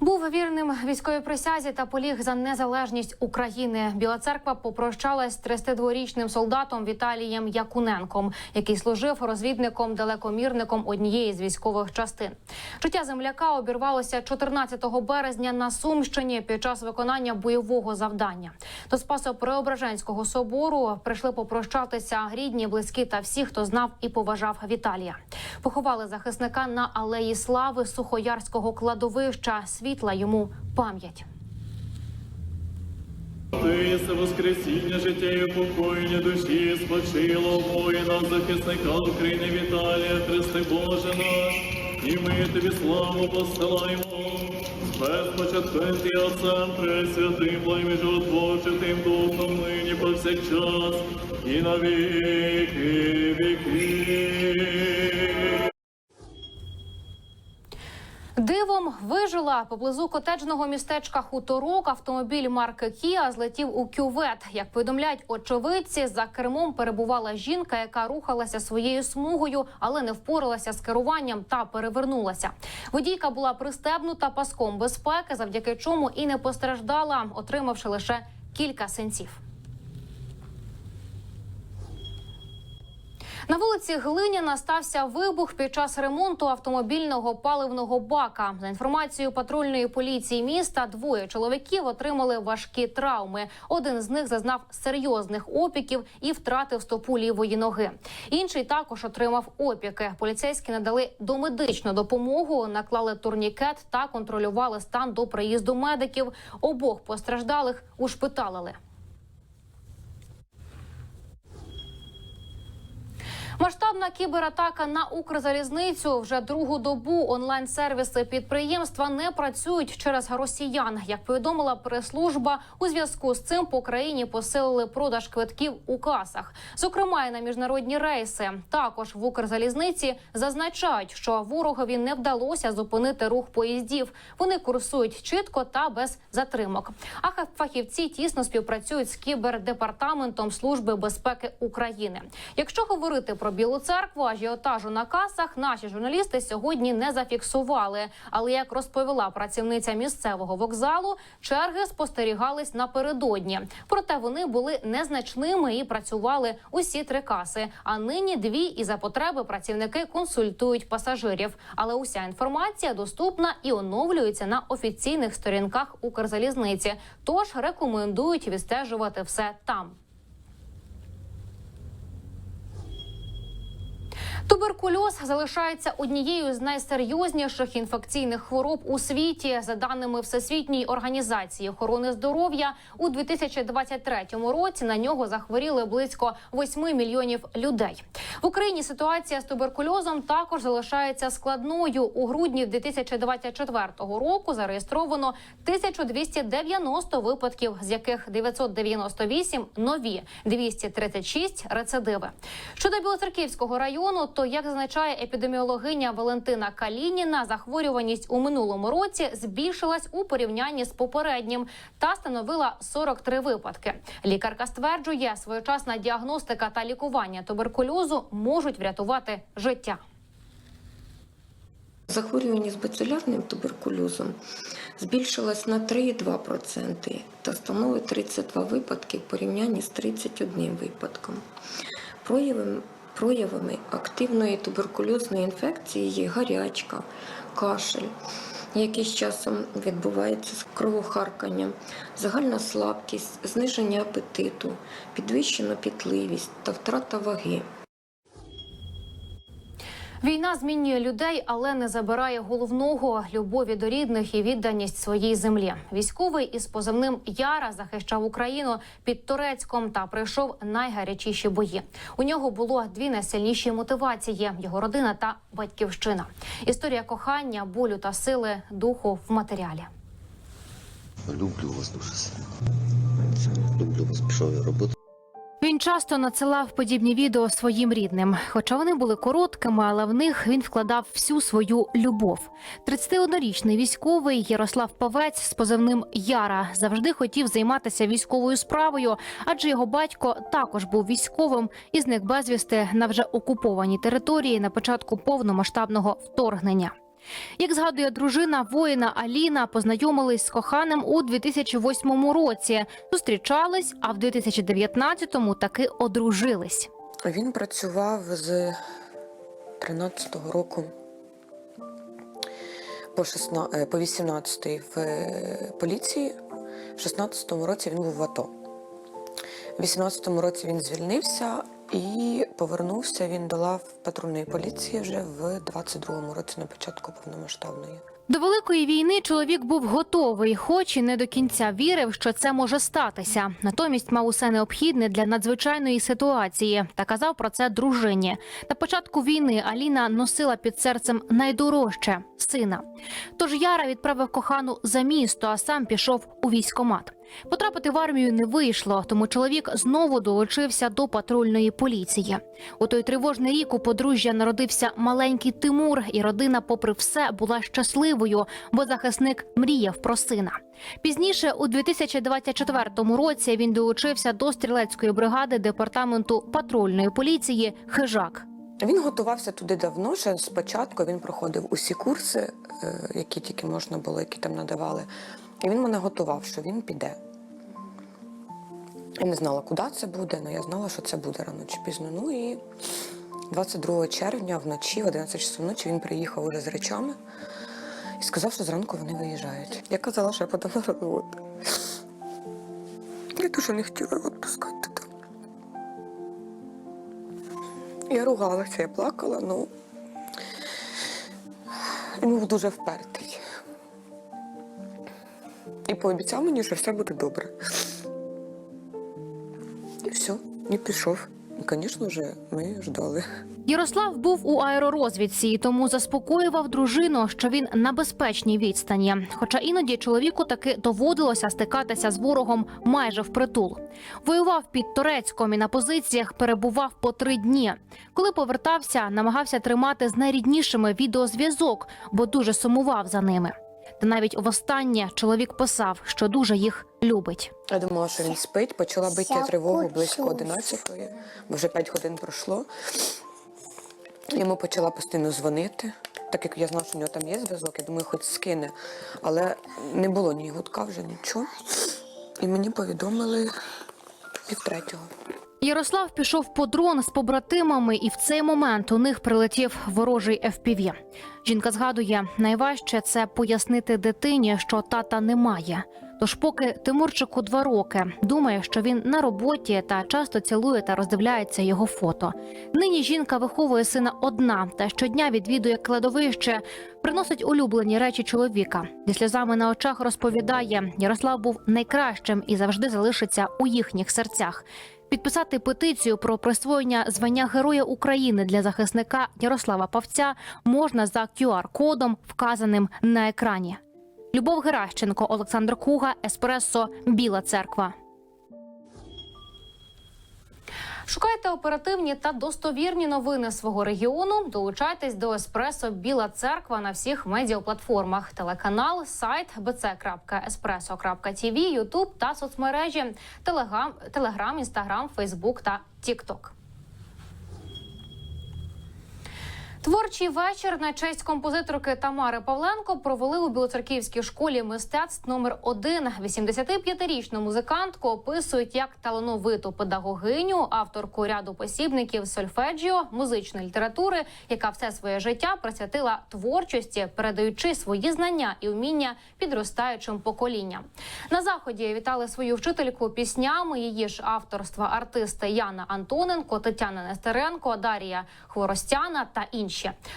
Був вірним військовій присязі та поліг за незалежність України. Біла церква попрощалась з 32-річним солдатом Віталієм Якуненком, який служив розвідником далекомірником однієї з військових частин. Життя земляка обірвалося 14 березня на Сумщині під час виконання бойового завдання. До Спасо-Преображенського собору прийшли попрощатися рідні, близькі та всі, хто знав і поважав Віталія. Поховали захисника на алеї слави Сухоярського кладовища. Світла йому пам'ять. Ти єси воскресіння, життя і упокоєння душі, спочило воїна, захисника України Віталія, Христи Боже наш, і ми тобі славу посилаємо. Без початком ти Отцем Пресвятим, благим тим Духом, нині повсякчас, і на віки віки. Дивом вижила поблизу котеджного містечка Хуторок. Автомобіль марки Кіа злетів у кювет. Як повідомляють очевидці, за кермом перебувала жінка, яка рухалася своєю смугою, але не впоралася з керуванням та перевернулася. Водійка була пристебнута паском безпеки, завдяки чому і не постраждала, отримавши лише кілька синців. На вулиці Глиняна стався вибух під час ремонту автомобільного паливного бака. За інформацією патрульної поліції міста, двоє чоловіків отримали важкі травми. Один з них зазнав серйозних опіків і втратив стопу лівої ноги. Інший також отримав опіки. Поліцейські надали домедичну допомогу, наклали турнікет та контролювали стан до приїзду медиків. Обох постраждалих ушпиталили. Масштабна кібератака на Укрзалізницю вже другу добу онлайн-сервіси підприємства не працюють через росіян. Як повідомила прес-служба, у зв'язку з цим по країні посилили продаж квитків у касах, зокрема і на міжнародні рейси. Також в Укрзалізниці зазначають, що ворогові не вдалося зупинити рух поїздів. Вони курсують чітко та без затримок. А фахівці тісно співпрацюють з кібердепартаментом Служби безпеки України. Якщо говорити про Білу церкву, ажіотажу на касах наші журналісти сьогодні не зафіксували. Але як розповіла працівниця місцевого вокзалу, черги спостерігались напередодні. Проте вони були незначними і працювали усі три каси. А нині дві і за потреби працівники консультують пасажирів. Але уся інформація доступна і оновлюється на офіційних сторінках Укрзалізниці. Тож рекомендують відстежувати все там. Туберкульоз залишається однією з найсерйозніших інфекційних хвороб у світі. За даними Всесвітньої організації охорони здоров'я, у 2023 році на нього захворіли близько 8 мільйонів людей. В Україні ситуація з туберкульозом також залишається складною. У грудні 2024 року зареєстровано 1290 випадків, з яких 998 – нові, 236 – рецидиви. Щодо Білоцерківського району, то як зазначає епідеміологиня Валентина Калініна, захворюваність у минулому році збільшилась у порівнянні з попереднім та становила 43 випадки. Лікарка стверджує, своєчасна діагностика та лікування туберкульозу можуть врятувати життя. Захворюваність бацилярним туберкульозом збільшилась на 3,2% та становить 32 випадки в порівнянні з 31 випадком. Проявами, проявами активної туберкульозної інфекції є гарячка, кашель, який з часом відбувається з кровохарканням, загальна слабкість, зниження апетиту, підвищена пітливість та втрата ваги. Війна змінює людей, але не забирає головного любові до рідних і відданість своїй землі. Військовий із позивним Яра захищав Україну під Турецьком та пройшов найгарячіші бої. У нього було дві найсильніші мотивації: його родина та батьківщина. Історія кохання, болю та сили духу в матеріалі. Люблю вас дуже сильно. Люблю вас, пішов я роботу. Він часто надсилав подібні відео своїм рідним, хоча вони були короткими, але в них він вкладав всю свою любов. 31-річний військовий Ярослав Павець з позивним Яра завжди хотів займатися військовою справою, адже його батько також був військовим і зник безвісти на вже окупованій території на початку повномасштабного вторгнення. Як згадує дружина воїна Аліна, познайомились з коханим у 2008 році. Зустрічались, а в 2019-му таки одружились. Він працював з 13-го року по, 16, е, по 18 в е, поліції. В 16-му році він був в АТО. В 18-му році він звільнився і повернувся він до лав патрульної поліції вже в 22-му році на початку повномасштабної. До великої війни чоловік був готовий, хоч і не до кінця вірив, що це може статися. Натомість мав усе необхідне для надзвичайної ситуації та казав про це дружині. На початку війни Аліна носила під серцем найдорожче сина. Тож Яра відправив кохану за місто, а сам пішов у військомат. Потрапити в армію не вийшло, тому чоловік знову долучився до патрульної поліції. У той тривожний рік у подружжя народився маленький Тимур, і родина, попри все, була щасливою, бо захисник мріяв про сина. Пізніше, у 2024 році, він долучився до стрілецької бригади департаменту патрульної поліції Хижак. Він готувався туди давно, ще спочатку він проходив усі курси, е, які тільки можна було, які там надавали. І він мене готував, що він піде. Я не знала, куди це буде, але я знала, що це буде рано чи пізно. Ну і 22 червня вночі, в 11 часов ночі, він приїхав уже з речами і сказав, що зранку вони виїжджають. Я казала, що я подам на розвод. Я дуже не хотіла відпускати туди. Я ругалася, я плакала, ну він був дуже впертий. І пообіцяв мені, що все буде добре. І все, і пішов. І, звісно ж, ми ждали. Ярослав був у аеророзвідці, тому заспокоював дружину, що він на безпечній відстані. Хоча іноді чоловіку таки доводилося стикатися з ворогом майже впритул. Воював під Торецьком і на позиціях перебував по три дні. Коли повертався, намагався тримати з найріднішими відеозв'язок, бо дуже сумував за ними. Та навіть востаннє чоловік писав, що дуже їх любить. Я думала, що він спить, почала бити тривогу близько 11-ї, бо вже 5 годин пройшло. Йому почала постійно дзвонити, так як я знала, що в нього там є зв'язок, я думаю, хоч скине. Але не було ні гудка, вже нічого. І мені повідомили півтретього. Ярослав пішов по дрон з побратимами, і в цей момент у них прилетів ворожий FPV. Жінка згадує, найважче це пояснити дитині, що тата немає. Тож, поки Тимурчику два роки, думає, що він на роботі та часто цілує та роздивляється його фото. Нині жінка виховує сина одна та щодня відвідує кладовище, приносить улюблені речі чоловіка. Зі сльозами на очах розповідає, Ярослав був найкращим і завжди залишиться у їхніх серцях. Підписати петицію про присвоєння звання Героя України для захисника Ярослава Павця можна за QR-кодом, вказаним на екрані. Любов Геращенко, Олександр Куга, Еспресо, Біла Церква. Шукайте оперативні та достовірні новини свого регіону. Долучайтесь до Еспресо Біла Церква на всіх медіаплатформах: телеканал, сайт bc.espresso.tv, Ютуб та соцмережі, Телеграм, Телеграм, Інстаграм, Фейсбук та Тікток. Творчий вечір на честь композиторки Тамари Павленко провели у Білоцерківській школі мистецтв номер 1 85-річну музикантку описують як талановиту педагогиню, авторку ряду посібників сольфеджіо, музичної літератури, яка все своє життя присвятила творчості, передаючи свої знання і вміння підростаючим поколінням. На заході вітали свою вчительку піснями її ж авторства артисти Яна Антоненко, Тетяна Нестеренко, Дарія Хворостяна та інші.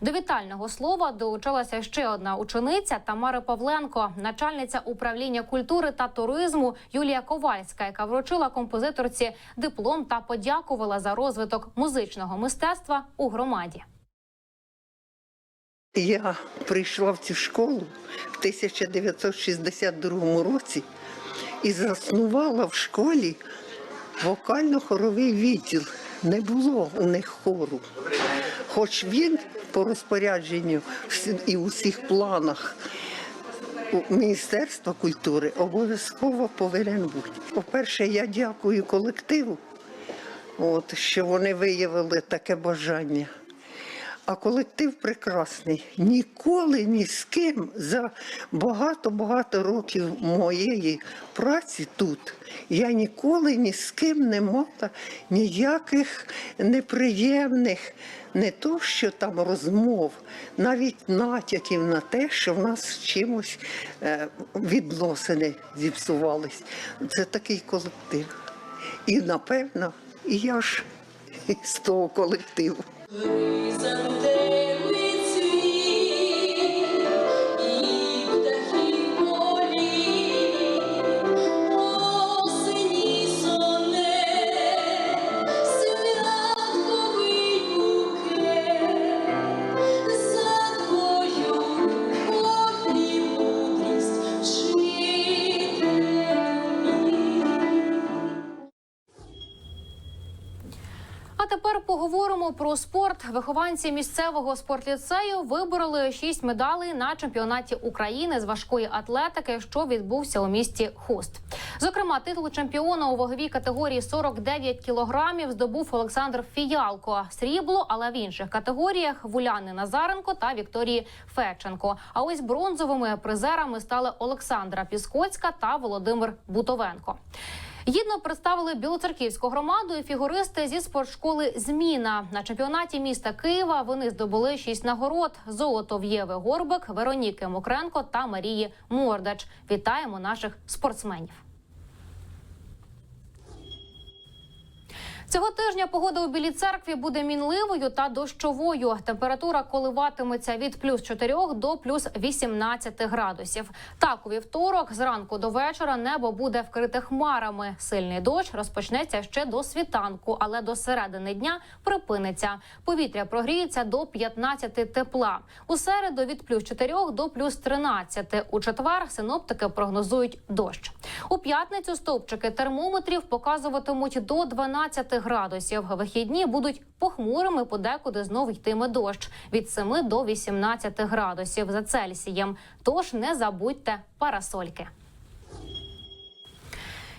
До вітального слова долучилася ще одна учениця Тамара Павленко, начальниця управління культури та туризму Юлія Ковальська, яка вручила композиторці диплом та подякувала за розвиток музичного мистецтва у громаді. Я прийшла в цю школу в 1962 році і заснувала в школі вокально-хоровий відділ. Не було у них хору. Хоч він по розпорядженню і у всіх планах Міністерства культури обов'язково повинен бути. По-перше, я дякую колективу, от, що вони виявили таке бажання. А колектив прекрасний. Ніколи ні з ким за багато-багато років моєї праці тут я ніколи ні з ким не мала ніяких неприємних, не то що там розмов, навіть натяків на те, що в нас чимось е, відносини зіпсувались. Це такий колектив. І напевно, і я ж з того колективу. The reason Тепер поговоримо про спорт. Вихованці місцевого спортліцею вибороли шість медалей на чемпіонаті України з важкої атлетики, що відбувся у місті Хуст. Зокрема, титул чемпіона у ваговій категорії 49 кілограмів здобув Олександр Фіялко. Срібло, але в інших категоріях в Уляни Назаренко та Вікторії Федченко. А ось бронзовими призерами стали Олександра Піскоцька та Володимир Бутовенко. Гідно представили білоцерківську громаду і фігуристи зі спортшколи Зміна на чемпіонаті міста Києва. Вони здобули шість нагород: золото в Єви Горбик, Вероніки Мокренко та Марії Мордач. Вітаємо наших спортсменів. Цього тижня погода у Білій церкві буде мінливою та дощовою. Температура коливатиметься від плюс 4 до плюс 18 градусів. Так, у вівторок зранку до вечора небо буде вкрите хмарами. Сильний дощ розпочнеться ще до світанку, але до середини дня припиниться. Повітря прогріється до 15 тепла. У середу від плюс 4 до плюс 13. У четвер синоптики прогнозують дощ. У п'ятницю стовпчики термометрів показуватимуть до 12 градусів. Вихідні будуть похмурими, подекуди знову йтиме дощ від 7 до 18 градусів за Цельсієм. Тож не забудьте парасольки.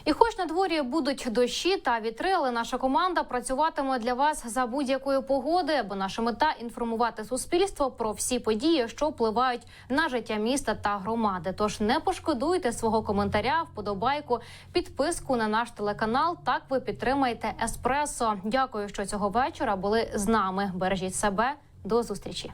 І хоч на дворі будуть дощі та вітри, але наша команда працюватиме для вас за будь-якої погоди, бо наша мета інформувати суспільство про всі події, що впливають на життя міста та громади. Тож не пошкодуйте свого коментаря, вподобайку, підписку на наш телеканал. Так ви підтримаєте еспресо. Дякую, що цього вечора були з нами. Бережіть себе. До зустрічі.